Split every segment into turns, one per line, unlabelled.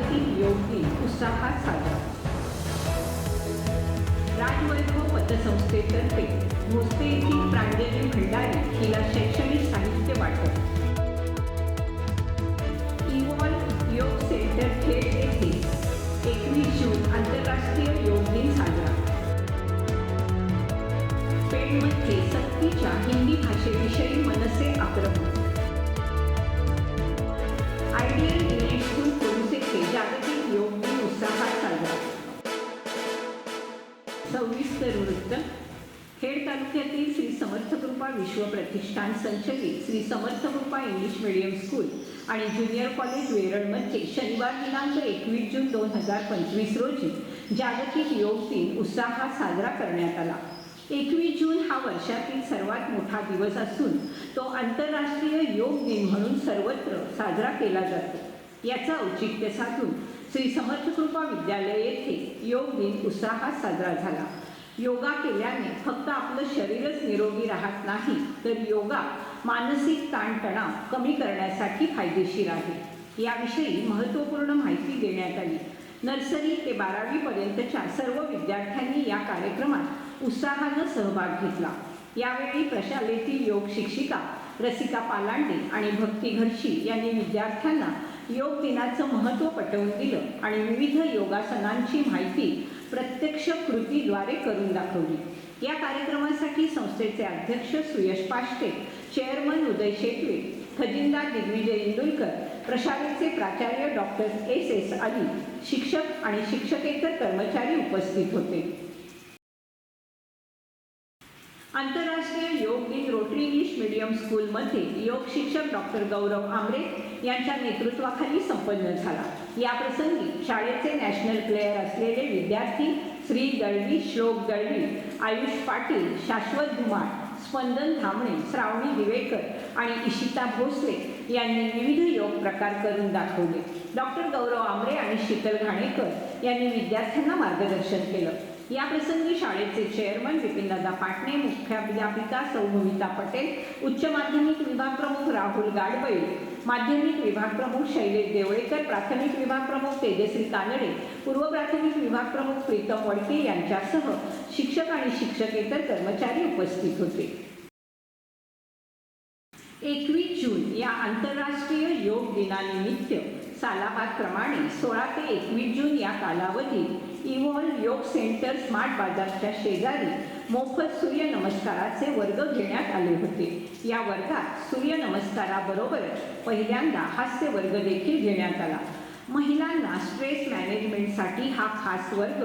जागतिक योग दिन उत्साहात साजरा. राजवैभव पतसंस्थेतर्फे भोसले येथील प्रांजली भंडारी हिला शैक्षणिक साहित्य वाटप. इवॉल योग सेंटर खेड येथे एकवीस जून आंतरराष्ट्रीय योग दिन साजरा. पेणमध्ये सक्तीच्या हिंदी भाषेविषयी मनसे आक्रमण सविस्तर वृत्त खेड तालुक्यातील श्री समर्थकृपा विश्व प्रतिष्ठान संचलित Shri Samarthkrupa English medium school आणि ज्युनियर कॉलेज वेरळमध्ये शनिवार दिनांक एकवीस जून दोन हजार पंचवीस रोजी जागतिक योग दिन उत्साहात साजरा करण्यात आला. एकवीस जून हा वर्षातील सर्वात मोठा दिवस असून तो आंतरराष्ट्रीय योग दिन म्हणून सर्वत्र साजरा केला जातो. याचं औचित्य साधून श्री समर्थकृपा विद्यालय येथे योग दिन उत्साहात साजरा झाला. योगा केल्याने फक्त आपलं शरीरच निरोगी राहत नाही तर योगा मानसिक ताणतणाव कमी करण्यासाठी फायदेशीर आहे. याविषयी महत्त्वपूर्ण माहिती देण्यात आली. नर्सरी ते बारावीपर्यंतच्या सर्व विद्यार्थ्यांनी या कार्यक्रमात उत्साहानं सहभाग घेतला. यावेळी प्रशालेतील योग शिक्षिका रसिका पालांडे आणि भक्ती घरशी यांनी विद्यार्थ्यांना योग दिनाचं महत्त्व पटवून दिलं आणि विविध योगासनांची माहिती प्रत्यक्ष कृतीद्वारे करून दाखवली. या कार्यक्रमासाठी संस्थेचे अध्यक्ष सुयश पाष्टे चेअरमन उदय शेटवे खजिनदार दिग्विजय इंदुलकर प्रशालेचे प्राचार्य डॉक्टर एस एस अली शिक्षक आणि शिक्षकेतर कर्मचारी उपस्थित होते. आंतरराष्ट्रीय योग दिन रोटरी इंग्लिश मीडियम स्कूलमध्ये योग शिक्षक डॉक्टर गौरव आमरे यांच्या नेतृत्वाखाली संपन्न झाला. या प्रसंगी शाळेचे नॅशनल प्लेयर असलेले विद्यार्थी श्री दळवी श्लोक दळवी आयुष पाटील शाश्वत धुमाळ स्पंदन धामणे श्रावणी दिवेकर आणि इशिता भोसले यांनी विविध योग प्रकार करून दाखवले. डॉक्टर गौरव आमरे आणि शीतल घाणेकर यांनी विद्यार्थ्यांना मार्गदर्शन केलं. या प्रसंगी शाळेचे चेअरमन विपिनदादा पाटणे मुख्याध्यापिका सौ भूमिता पटेल उच्च माध्यमिक विभाग प्रमुख राहुल गाडबळी माध्यमिक विभाग प्रमुख शैलेश देवळेकर प्राथमिक विभाग प्रमुख तेजश्री कानडे पूर्व प्राथमिक विभाग प्रमुख प्रीतम वडके यांच्यासह शिक्षक आणि शिक्षकेतर कर्मचारी उपस्थित होते. एकवीस जून या आंतरराष्ट्रीय योग दिनानिमित्त सालाबादप्रमाणे सोळा ते एकवीस जून या कालावधीत इव्हॉल्व योग सेंटर स्मार्ट बाजारच्या शेजारी मोफत सूर्यनमस्काराचे वर्ग घेण्यात आले होते. या वर्गात सूर्यनमस्काराबरोबरच पहिल्यांदा हास्य वर्ग देखील घेण्यात आला. महिलांना स्ट्रेस मॅनेजमेंटसाठी हा खास वर्ग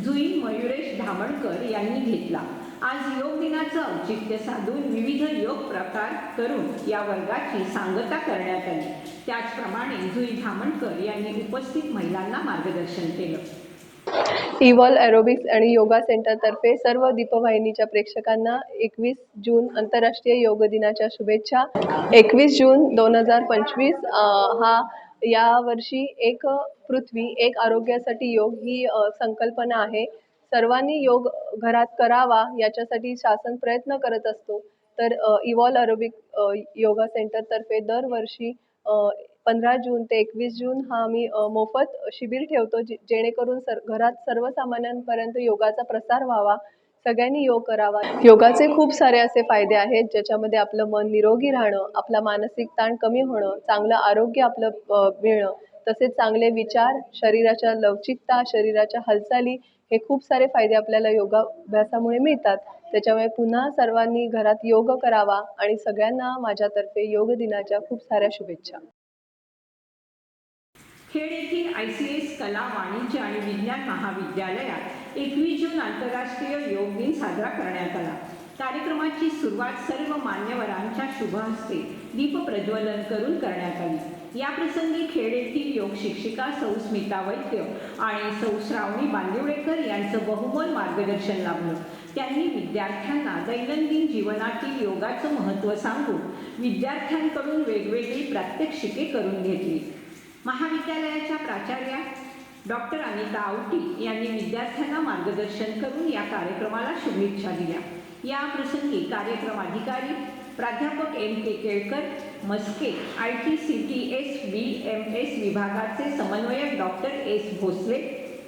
जुई मयुरेश धामणकर यांनी घेतला. आज योग दिनाचं औचित्य साधून विविध योग प्रकार करून या वर्गाची सांगता करण्यात आली. त्याचप्रमाणे जुई धामणकर यांनी उपस्थित महिलांना मार्गदर्शन केलं.
इवॉल एरोबिक्स आणि योगा सेंटरतर्फे सर्व दीपवाहिनीच्या प्रेक्षकांना एकवीस जून आंतरराष्ट्रीय योग दिनाच्या शुभेच्छा. एकवीस जून दोन हजार पंचवीस हा यावर्षी एक पृथ्वी एक आरोग्यासाठी योग ही संकल्पना आहे. सर्वांनी योग घरात करावा याच्यासाठी शासन प्रयत्न करत असतो. तर इव्हॉल अरोबिक योगा सेंटरतर्फे दरवर्षी पंधरा जून ते एकवीस जून हा आम्ही मोफत शिबिर ठेवतो जे जेणेकरून सर घरात सर्वसामान्यांपर्यंत योगाचा प्रसार व्हावा सगळ्यांनी योग करावा. योगाचे खूप सारे असे फायदे आहेत ज्याच्यामध्ये आपलं मन निरोगी राहणं आपला मानसिक ताण कमी होणं चांगलं आरोग्य आपलं मिळणं तसेच चांगले विचार शरीराच्या लवचिकता शरीराच्या हालचाली हे खूप सारे फायदे आपल्याला योगाभ्यासामुळे मिळतात. त्याच्यामुळे पुन्हा सर्वांनी घरात योग करावा आणि सगळ्यांना माझ्यातर्फे योग दिनाच्या खूप साऱ्या शुभेच्छा.
खेड येथील आय सी एस कला वाणिज्य आणि विज्ञान महाविद्यालयात एकवीस जून आंतरराष्ट्रीय योग दिन साजरा करण्यात आला. कार्यक्रमाची सुरुवात सर्व मान्यवरांच्या शुभ हस्ते दीप प्रज्वलन करून करण्यात आली. या प्रसंगी खेड येथील योग शिक्षिका सौ स्मिता वैद्य आणि सौ श्रावणी बांदिवडेकर यांचं बहुमोल मार्गदर्शन लाभलं. त्यांनी विद्यार्थ्यांना दैनंदिन जीवनातील योगाचं महत्त्व सांगून विद्यार्थ्यांकडून वेगवेगळी प्रात्यक्षिके करून घेतली. महाविद्यालयाच्या प्राचार्या डॉक्टर अनिता आवटी यांनी विद्यार्थ्यांना मार्गदर्शन करून या कार्यक्रमाला शुभेच्छा दिल्या. या प्रसंगी कार्यक्रम अधिकारी प्राध्यापक M K Kelkar Maske I T C T S B M S विभागाचे समन्वयक डॉक्टर एस भोसले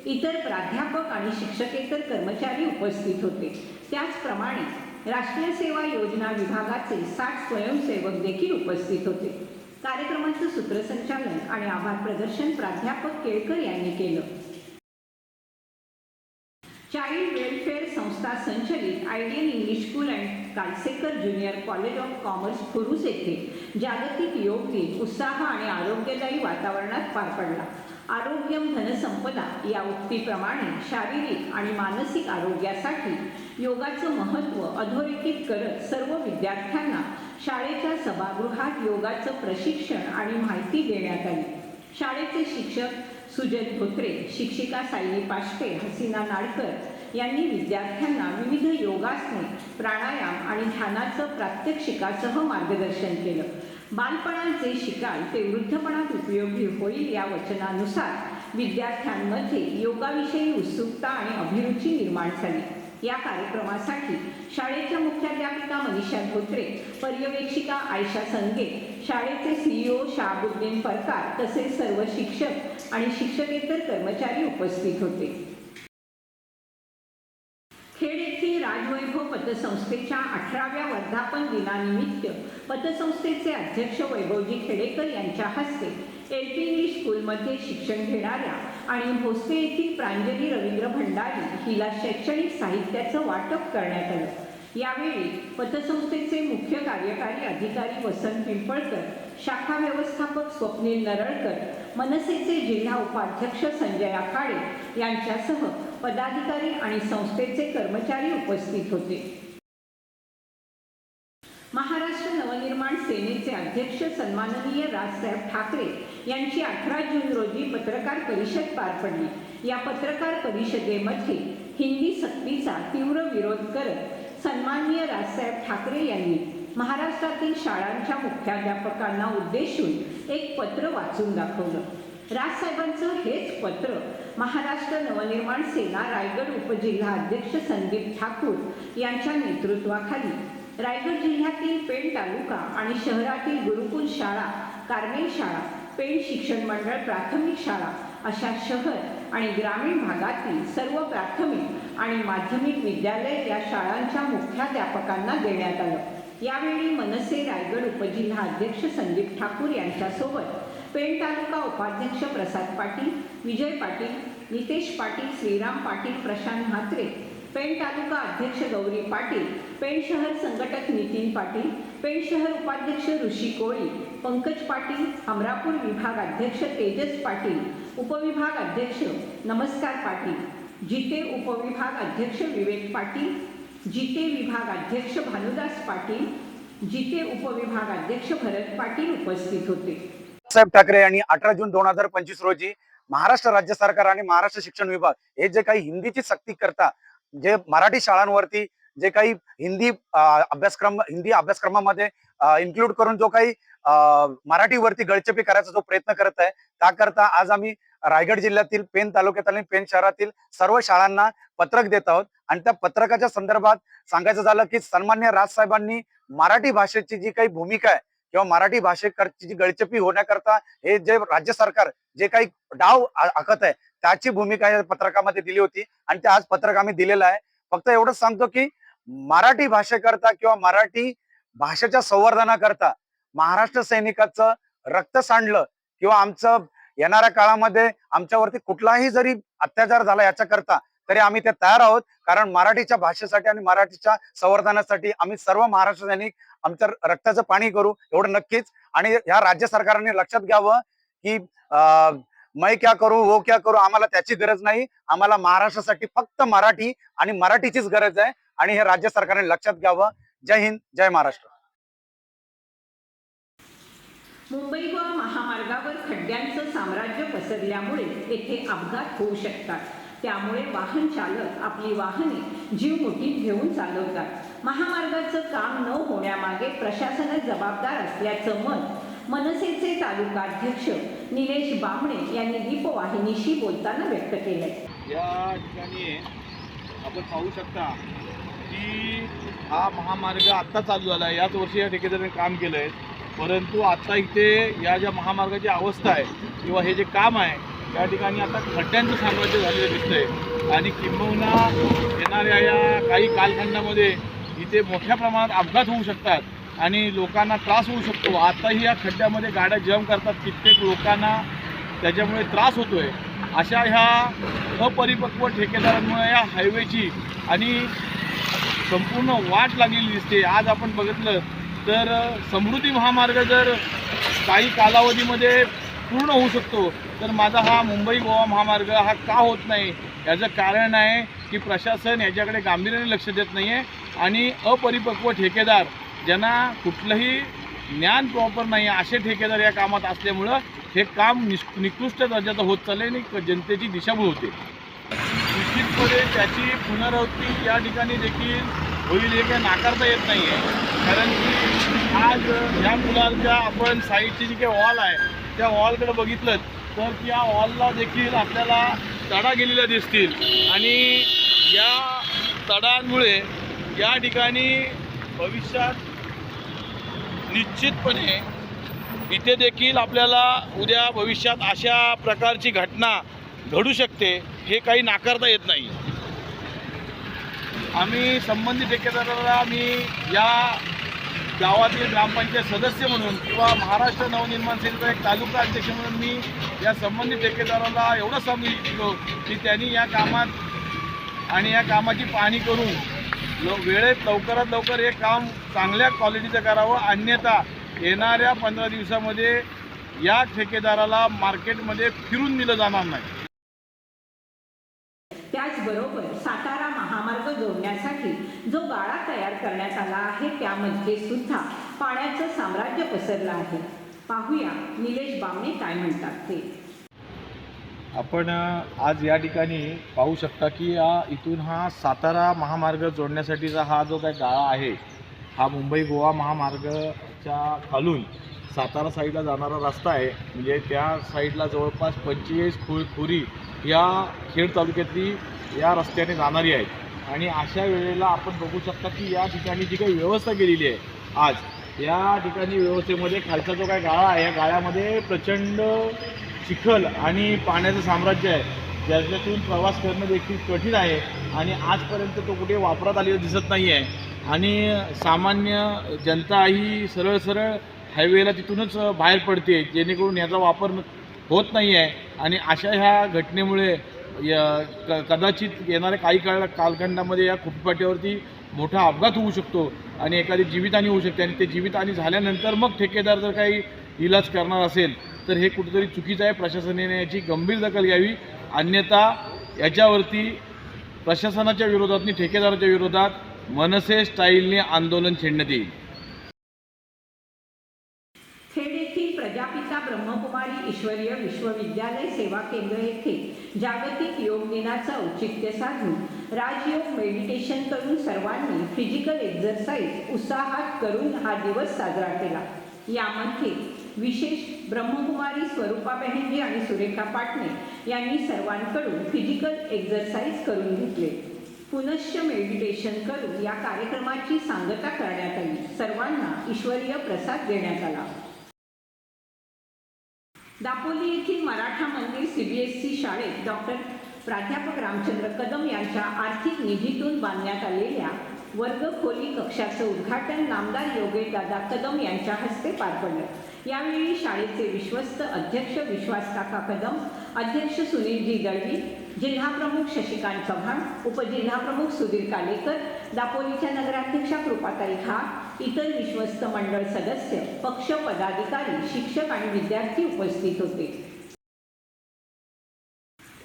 इतर प्राध्यापक आणि शिक्षकेतर कर्मचारी उपस्थित होते. त्याचप्रमाणे राष्ट्रीय सेवा योजना विभागाचे साठ स्वयंसेवक देखील उपस्थित होते. कार्यक्रमाचं सूत्रसंचालन आणि आभार प्रदर्शन प्राध्यापक केळकर यांनी केलं. संस्था संचलित ideal English school and Kalsekar junior college of commerce Phurus येथे जागतिक योग दिन उत्साह आणि आरोग्यदायी वातावरणात पार पडला. आरोग्यम धनसंपदा या उक्तीप्रमाणे शारीरिक आणि मानसिक आरोग्यासाठी योगाचं महत्त्व अधोरेखित करत सर्व विद्यार्थ्यांना शाळेच्या सभागृहात योगाचं प्रशिक्षण आणि माहिती देण्यात आली. शाळेचे शिक्षक सुजय धोत्रे शिक्षिका सायली पाशपे हसीना नाडकर यांनी विद्यार्थ्यांना विविध योगासने प्राणायाम आणि ध्यानाचं प्रात्यक्षिकासह मार्गदर्शन केलं. बालपणात जे शिकाल ते वृद्धपणात उपयोगी होईल या वचनानुसार विद्यार्थ्यांमध्ये योगाविषयी उत्सुकता आणि अभिरुची निर्माण झाली. या कार्यक्रमासाठी शाळेच्या मुख्याध्यापिका मनीषा धोत्रे पर्यवेक्षिका आयशा संगे शाळेचे सीईओ शाहबुद्दीन परकार तसेच सर्व शिक्षक आणि शिक्षकेतर कर्मचारी उपस्थित होते खेड येथील राजवैभव पतसंस्थेच्या अठराव्या वर्धापन दिनानिमित्त पतसंस्थेचे अध्यक्ष वैभवजी खेडेकर यांच्या हस्ते एल पी इंग्लिश स्कूलमध्ये शिक्षण घेणाऱ्या आणि भोसले येथील प्रांजली रवींद्र भंडारी हिला शैक्षणिक साहित्याचं वाटप करण्यात आलं. यावेळी पतसंस्थेचे मुख्य कार्यकारी अधिकारी वसंत पिंपळकर शाखा व्यवस्थापक स्वप्नील नरळकर मनसेचे जिल्हा उपाध्यक्ष संजय आखाडे यांच्यासह पदाधिकारी आणि संस्थेचे कर्मचारी उपस्थित होते. महाराष्ट्र नवनिर्माण सेनेचे अध्यक्ष सन्माननीय राजसाहेब ठाकरे यांची अठरा जून रोजी पत्रकार परिषद पार पडली. या पत्रकार परिषदेमध्ये हिंदी सक्तीचा तीव्र विरोध करत सन्माननीय राजसाहेब ठाकरे यांनी महाराष्ट्रातील शाळांच्या मुख्याध्यापकांना उद्देशून एक पत्र वाचून दाखवलं. राजसाहेबांचं हेच पत्र महाराष्ट्र नवनिर्माण सेना रायगड उपजिल्हा अध्यक्ष संदीप ठाकूर यांच्या नेतृत्वाखाली रायगड जिल्ह्यातील पेण तालुका आणि शहरातील गुरुकुल शाळा कार्मेल शाळा पेण शिक्षण मंडळ प्राथमिक शाळा अशा शहर आणि ग्रामीण भागातील सर्व प्राथमिक आणि माध्यमिक विद्यालय या शाळांच्या मुख्याध्यापकांना देण्यात आलं. यावेळी मनसे रायगड उपजिल्हा अध्यक्ष संदीप ठाकूर यांच्यासोबत पेण तालुका उपाध्यक्ष प्रसाद पाटील विजय पाटील नितेश पाटील श्रीराम पाटील प्रशांत म्हात्रे पेण तालुका अध्यक्ष गौरी पाटील पेण शहर संघटक नितीन पाटील पेण शहर उपाध्यक्ष ऋषी कोळी पंकज पाटील अमरापूर विभाग अध्यक्ष तेजस पाटील उपविभाग अध्यक्ष नमस्कार पाटील जिते उपविभाग अध्यक्ष विवेक पाटील जिते विभाग अध्यक्ष भानुदास पाटील जिते उपविभाग अध्यक्ष भरत पाटील उपस्थित होते.
साहेब ठाकरे यांनी अठरा जून दोन हजार पंचवीस रोजी महाराष्ट्र राज्य सरकार आणि महाराष्ट्र शिक्षण विभाग हे जे काही हिंदीची सक्ती करता जे मराठी शाळांवरती जे काही हिंदी अभ्यासक्रम हिंदी अभ्यासक्रमामध्ये इन्क्लूड करून जो काही अं, मराठीवरती गळचेपी करायचा जो प्रयत्न करत आहे त्याकरता आज आम्ही रायगड जिल्ह्यातील पेन तालुक्यात आणि पेन शहरातील सर्व शाळांना पत्रक देत आहोत. आणि त्या पत्रकाच्या संदर्भात सांगायचं झालं की सन्मान्य राजसाहेबांनी मराठी भाषेची जी काही भूमिका आहे किंवा मराठी भाषेकरची जी गळचेपी होण्याकरता हे जे राज्य सरकार जे काही डाव आखत आहे त्याची भूमिका या पत्रकामध्ये दिली होती आणि ते आज पत्रक आम्ही दिलेलं आहे. फक्त एवढंच सांगतो की मराठी भाषेकरता किंवा मराठी भाषेच्या संवर्धनाकरता महाराष्ट्र सैनिकाचं रक्त सांडलं किंवा आमचं येणाऱ्या काळामध्ये आमच्यावरती कुठलाही जरी अत्याचार झाला याच्याकरता तरी आम्ही ते तयार आहोत. कारण मराठीच्या भाषेसाठी आणि मराठीच्या संवर्धनासाठी आम्ही सर्व महाराष्ट्र सैनिक आमच्या रक्ताचं पाणी करू एवढं नक्कीच. आणि ह्या राज्य सरकारने लक्षात घ्यावं की मै क्या करू वो क्या करू आम्हाला त्याची गरज नाही. आम्हाला महाराष्ट्रासाठी फक्त मराठी आणि मराठीचीच गरज आहे. आणि हे राज्य सरकारने लक्षात घ्यावं. जय हिंद जय महाराष्ट्र.
मुंबई व महामार्गावर खड्ड्यांचं साम्राज्य पसरल्यामुळे येथे अपघात होऊ शकतात. त्यामुळे वाहन चालक आपली वाहने जीव मुठीत घेऊन चालवतात. महामार्गाचं काम न होण्यामागे प्रशासनच जबाबदार असल्याचं मत मनसेचे तालुकाध्यक्ष निलेश बामणे यांनी दीपवाहिनीशी बोलताना व्यक्त केलंय.
या ठिकाणी आपण पाहू शकता की हा महामार्ग आत्ता चालू झाला आहे. याच वर्षी या ठेकेदाराने काम केलं आहे परंतु आता इथे या ज्या महामार्गाची अवस्था आहे किंवा हे जे काम आहे त्या ठिकाणी आता खड्ड्यांचं साम्राज्य झालेलं दिसतंय. आणि किंबहुना येणाऱ्या या काही कालखंडामध्ये इथे मोठ्या प्रमाणात अपघात होऊ शकतात आणि लोकांना त्रास होऊ शकतो. आताही या खड्ड्यामध्ये गाड्या जम करतात. कित्येक लोकांना त्याच्यामुळे त्रास होतोय. अशा ह्या अपरिपक्व ठेकेदारांमुळे या हायवेची आणि संपूर्ण वाट लागलेली दिसते. आज आपण बघितलं तर समृद्धी महामार्ग जर काही कालावधीमध्ये पूर्ण होऊ शकतो. तर माझा हा मुंबई गोवा महामार्ग हा का होत नाही? याचं कारण आहे की प्रशासन याच्याकडे गांभीर्याने लक्ष देत नाही आहे आणि अपरिपक्व ठेकेदार ज्यांना कुठलंही ज्ञान प्रॉपर नाही आहे असे ठेकेदार या कामात असल्यामुळं हे काम निष निकृष्ट दर्जाचं होत चाललं आहे आणि जनतेची दिशाभूल होते. निश्चितपणे त्याची पुनरावृत्ती या ठिकाणी देखील होईल हे काही नाकारता येत नाही आहे कारण की आज या मुलांच्या आपण साईडची जी काही वॉल आहे त्या वॉलकडे बघितलं तर त्या वॉलला देखील आपल्याला तडा गेलेल्या दिसतील. आणि या तडांमुळे या ठिकाणी भविष्यात निश्चितपणे इथे देखील आपल्याला उद्या भविष्यात अशा प्रकारची घटना घडू शकते हे काही नाकारता येत नाही. आम्ही संबंधित ठेकेदाराला मी या गावातील ग्रामपंचायत सदस्य म्हणून किंवा महाराष्ट्र नवनिर्माण सेनेचा एक तालुका अध्यक्ष म्हणून मी या संबंधित ठेकेदाराला एवढं सांगू इच्छितो की त्यांनी या कामात आणि या कामाची पाहणी करून लो वेळेत लवकरात लवकर हे काम चांगल्या क्वालिटीचं करावं. अन्यथा येणाऱ्या पंधरा दिवसामध्ये या ठेकेदाराला मार्केटमध्ये फिरून दिलं जाणार नाही.
त्याचबरोबर सातारा महामार्ग जोडण्यासाठी जो गाळा तयार करण्यात आला आहे त्यामध्ये सुद्धा पाण्याचं साम्राज्य पसरलं आहे. पाहूया निलेश बामणे काय म्हणतात ते.
आपण आज या ठिकाणी पाहू शकता की या इथून हा सातारा महामार्ग जोडण्यासाठीचा हा जो काही गाळा आहे हा मुंबई गोवा महामार्गच्या खालून सातारा साईडला जाणारा रस्ता आहे. म्हणजे त्या साईडला जवळपास पंचेचाळीस खो या खेड तालुक्यातली या रस्त्याने जाणारी आहेत. आणि अशा वेळेला आपण बघू शकता की या ठिकाणी जी काही व्यवस्था केलेली आहे आज या ठिकाणी व्यवस्थेमध्ये खालचा जो काही गाळा आहे या गाळ्यामध्ये प्रचंड चिखल आणि पाण्याचं साम्राज्य आहे. ज्याच्यातून प्रवास करणं देखील कठीण आहे आणि आजपर्यंत तो कुठे वापरात आलेला दिसत नाही आहे आणि सामान्य जनता ही सरळ सरळ हायवेला तिथूनच बाहेर पडते जेणेकरून याचा वापर होत नाही आहे आणि अशा ह्या घटनेमुळे या क कदाचित येणाऱ्या काही काळ कालखंडामध्ये या खुपपाट्यावरती मोठा अपघात होऊ शकतो आणि एखादी जीवितहानी होऊ शकते. आणि ते जीवितहानी झाल्यानंतर मग ठेकेदार जर काही इलाज करणार असेल तर हे कुठेतरी चुकीचं आहे. प्रशासनाने याची गंभीर दखल घ्यावी. अन्यथा याच्यावरती प्रशासनाच्या विरोधात आणि ठेकेदाराच्या विरोधात मनसे स्टाईलने आंदोलन छेडण्यात येईल
खेड येथील प्रजापिता ब्रह्मकुमारी ईश्वरीय विश्वविद्यालय सेवा केंद्र येथे जागतिक योग दिनाचं औचित्य साधून राजयोग मेडिटेशन करून सर्वांनी फिजिकल एक्झरसाइज उत्साहात करून हा दिवस साजरा केला. यामध्ये विशेष ब्रह्मकुमारी स्वरूपा बहिंजी आणि सुरेखा पाटणे यांनी सर्वांकडून फिजिकल एक्झरसाइज करून घेतले. पुनश्च मेडिटेशन करून या कार्यक्रमाची सांगता करण्यात आली. सर्वांना ईश्वरीय प्रसाद देण्यात आला. दापोली येथील मराठा मंदिर सीबीएसई शाळेत डॉक्टर प्राध्यापक रामचंद्र कदम यांच्या आर्थिक निधीतून बांधण्यात आलेल्या वर्ग खोली कक्षाचं उद्घाटन नामदार योगेश दादा कदम यांच्या हस्ते पार पडलं. यावेळी शाळेचे विश्वस्त अध्यक्ष विश्वास काका कदम अध्यक्ष सुनीलजी दळवी जिल्हाप्रमुख शशिकांत चव्हाण उपजिल्हाप्रमुख सुधीर कालेकर दापोलीच्या नगराध्यक्षा कृपाताई खा इतर विश्वस्त मंडळ सदस्य पक्ष पदाधिकारी शिक्षक आणि विद्यार्थी उपस्थित होते.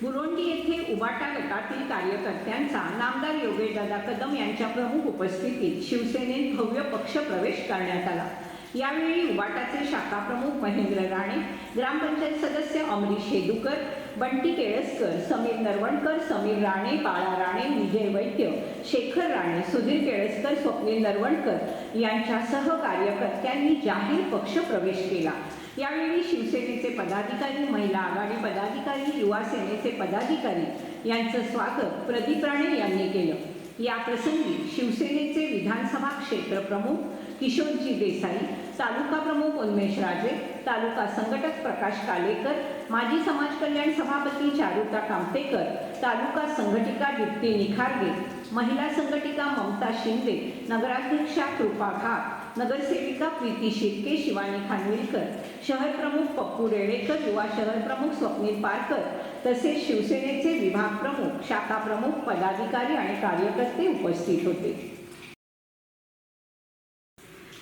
बुरोंडी येथे उबाटा गटातील कार्यकर्त्यांचा नामदार योगेशदादा कदम यांच्या प्रमुख उपस्थितीत शिवसेनेत भव्य पक्ष प्रवेश करण्यात आला. यावेळी उबाटाचे शाखा प्रमुख महेंद्र राणे ग्रामपंचायत सदस्य अमरीश हेदुकर बंटी केळसकर समीर नरवणकर समीर राणे बाळा राणे विजय वैद्य शेखर राणे सुधीर केळसकर स्वप्नील नरवणकर यांच्यासह कार्यकर्त्यांनी जाहीर पक्ष प्रवेश केला. यावेळी शिवसेनेचे पदाधिकारी महिला आघाडी पदाधिकारी युवा सेनेचे पदाधिकारी यांचं स्वागत प्रदीप राणे यांनी केलं. या प्रसंगी शिवसेनेचे विधानसभा क्षेत्र प्रमुख किशोरजी देसाई तालुका प्रमुख उन्मेश राजे तालुका संघटक प्रकाश कालेकर माजी समाज कल्याण सभापती चारुता कामतेकर तालुका संघटिका दीप्ती निखारगे महिला संघटिका ममता शिंदे नगराध्यक्षा कृपा घाट नगरसेविका प्रीती शिर्के शिवानी खानविलकर शहर प्रमुख पप्पू रेडेकर युवा शहर प्रमुख स्वप्नील पारकर तसेच शिवसेनेचे विभाग प्रमुख शाखा प्रमुख पदाधिकारी आणि कार्यकर्ते उपस्थित होते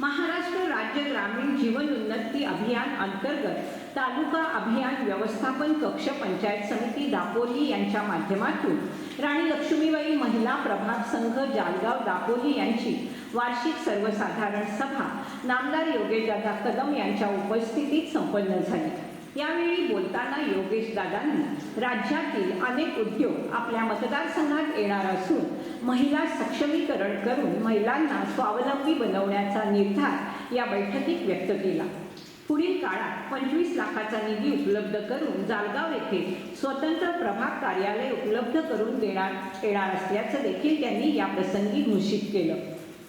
महाराष्ट्र राज्य ग्रामीण जीवन उन्नती अभियान अंतर्गत तालुका अभियान व्यवस्थापन कक्ष पंचायत समिती दापोली यांच्या माध्यमातून राणी लक्ष्मीबाई महिला प्रभाग संघ जालगाव दापोली यांची वार्षिक सर्वसाधारण सभा नामदार योगेशदादा कदम यांच्या उपस्थितीत संपन्न झाली. यावेळी बोलताना योगेश दादांनी राज्यातील अनेक उद्योग आपल्या मतदारसंघात येणार असून महिला सक्षमीकरण करून महिलांना स्वावलंबी बनवण्याचा निर्धार या बैठकीत व्यक्त केला. पुढील काळात पंचवीस लाखाचा निधी उपलब्ध करून जालगाव येथे स्वतंत्र प्रभाग कार्यालय उपलब्ध करून देणार येणार असल्याचं देखील त्यांनी या प्रसंगी घोषित केलं.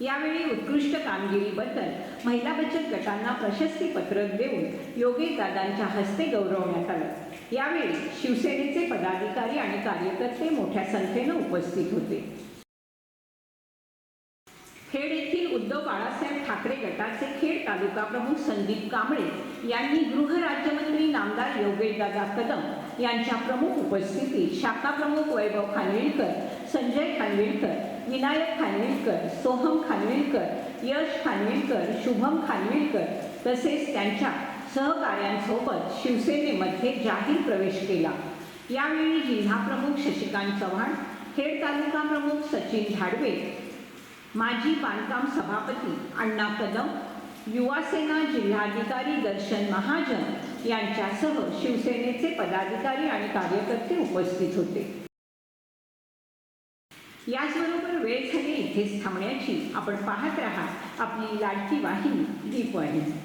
यावेळी उत्कृष्ट कामगिरीबद्दल महिला बचत गटांना प्रशस्ती पत्रक देऊन योगेश दादांच्या हस्ते गौरवण्यात आलं. यावेळी शिवसेनेचे पदाधिकारी आणि कार्यकर्ते मोठ्या संख्येनं उपस्थित होते. खेड येथील उद्धव बाळासाहेब ठाकरे गटाचे खेड तालुका प्रमुख संदीप कांबळे यांनी गृहराज्यमंत्री नामदार योगेशदादा कदम यांच्या प्रमुख उपस्थितीत शाखा प्रमुख वैभव खानविलकर संजय खानविलकर विनायक खानविलकर सोहम खानविलकर यश खानविलकर शुभम खानविलकर तसेच त्यांच्या सहकार्यांसोबत शिवसेनेमध्ये जाहीर प्रवेश केला. यावेळी जिल्हाप्रमुख शशिकांत चव्हाण खेड तालुका प्रमुख सचिन झाडवे माजी बांधकाम सभापती अण्णा कदम युवासेना जिल्हाधिकारी दर्शन महाजन यांच्यासह शिवसेनेचे पदाधिकारी आणि कार्यकर्ते उपस्थित होते. याचबरोबर वेळ झाली इथेच थांबण्याची. आपण पाहत राहा. आपली लाडकी वाहिनी दीपवाहिनी.